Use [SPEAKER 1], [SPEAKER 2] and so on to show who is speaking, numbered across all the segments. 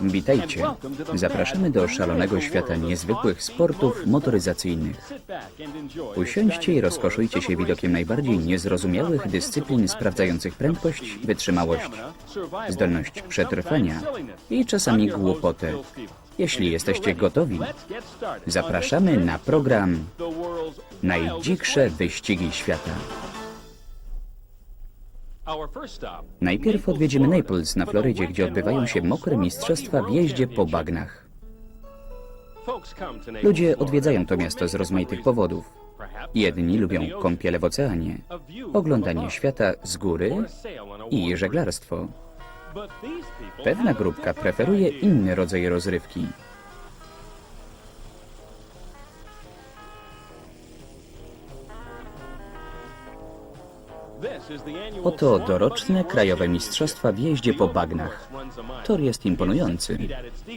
[SPEAKER 1] Witajcie. Zapraszamy do szalonego świata niezwykłych sportów motoryzacyjnych. Usiądźcie i rozkoszujcie się widokiem najbardziej niezrozumiałych dyscyplin sprawdzających prędkość, wytrzymałość, zdolność przetrwania i czasami głupotę. Jeśli jesteście gotowi, zapraszamy na program Najdziksze wyścigi świata. Najpierw odwiedzimy Naples na Florydzie, gdzie odbywają się mokre mistrzostwa w jeździe po bagnach. Ludzie odwiedzają to miasto z rozmaitych powodów. Jedni lubią kąpiele w oceanie, oglądanie świata z góry i żeglarstwo. Pewna grupka preferuje inny rodzaj rozrywki. Oto doroczne krajowe mistrzostwa w jeździe po bagnach. Tor jest imponujący.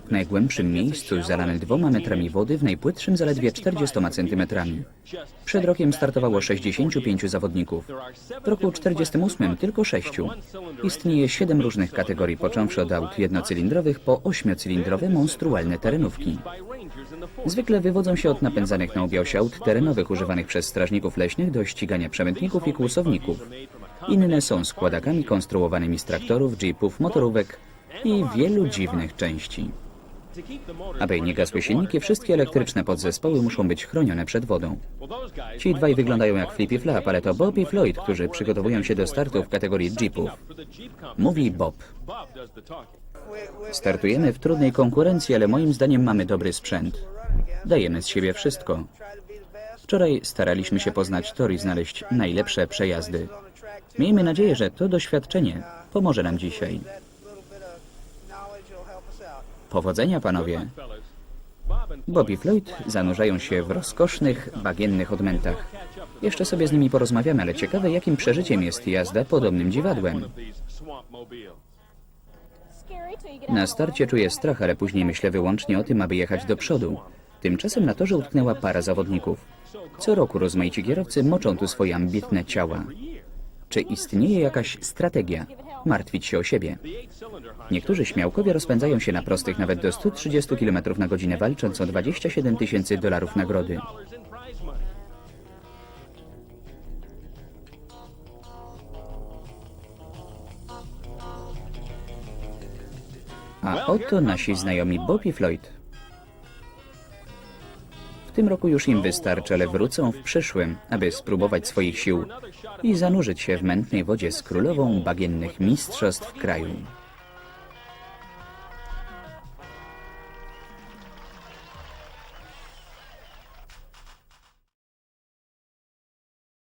[SPEAKER 1] W najgłębszym miejscu zalany dwoma metrami wody, w najpłytszym zaledwie 40 centymetrami. Przed rokiem startowało 65 zawodników. W roku 48 tylko 6. Istnieje 7 różnych kategorii, począwszy od aut jednocylindrowych po ośmiocylindrowe monstrualne terenówki. Zwykle wywodzą się od napędzanych na aut terenowych używanych przez strażników leśnych do ścigania przemytników i kłusowników. Inne są składakami konstruowanymi z traktorów, jeepów, motorówek i wielu dziwnych części. Aby nie gasły silniki, wszystkie elektryczne podzespoły muszą być chronione przed wodą. Ci dwaj wyglądają jak Flippy Flap, ale to Bob i Floyd, którzy przygotowują się do startu w kategorii jeepów. Mówi Bob. Startujemy w trudnej konkurencji, ale moim zdaniem mamy dobry sprzęt. Dajemy z siebie wszystko. Wczoraj staraliśmy się poznać tor i znaleźć najlepsze przejazdy. Miejmy nadzieję, że to doświadczenie pomoże nam dzisiaj. Powodzenia, panowie. Bob i Floyd zanurzają się w rozkosznych, bagiennych odmętach. Jeszcze sobie z nimi porozmawiamy, ale ciekawe, jakim przeżyciem jest jazda podobnym dziwadłem. Na starcie czuję strach, ale później myślę wyłącznie o tym, aby jechać do przodu. Tymczasem na torze utknęła para zawodników. Co roku rozmaici kierowcy moczą tu swoje ambitne ciała. Czy istnieje jakaś strategia? Martwić się o siebie. Niektórzy śmiałkowie rozpędzają się na prostych nawet do 130 km na godzinę, walcząc o 27 tysięcy dolarów nagrody. A oto nasi znajomi Bob i Floyd. Tym roku już im wystarczy, ale wrócą w przyszłym, aby spróbować swoich sił i zanurzyć się w mętnej wodzie z królową bagiennych mistrzostw kraju.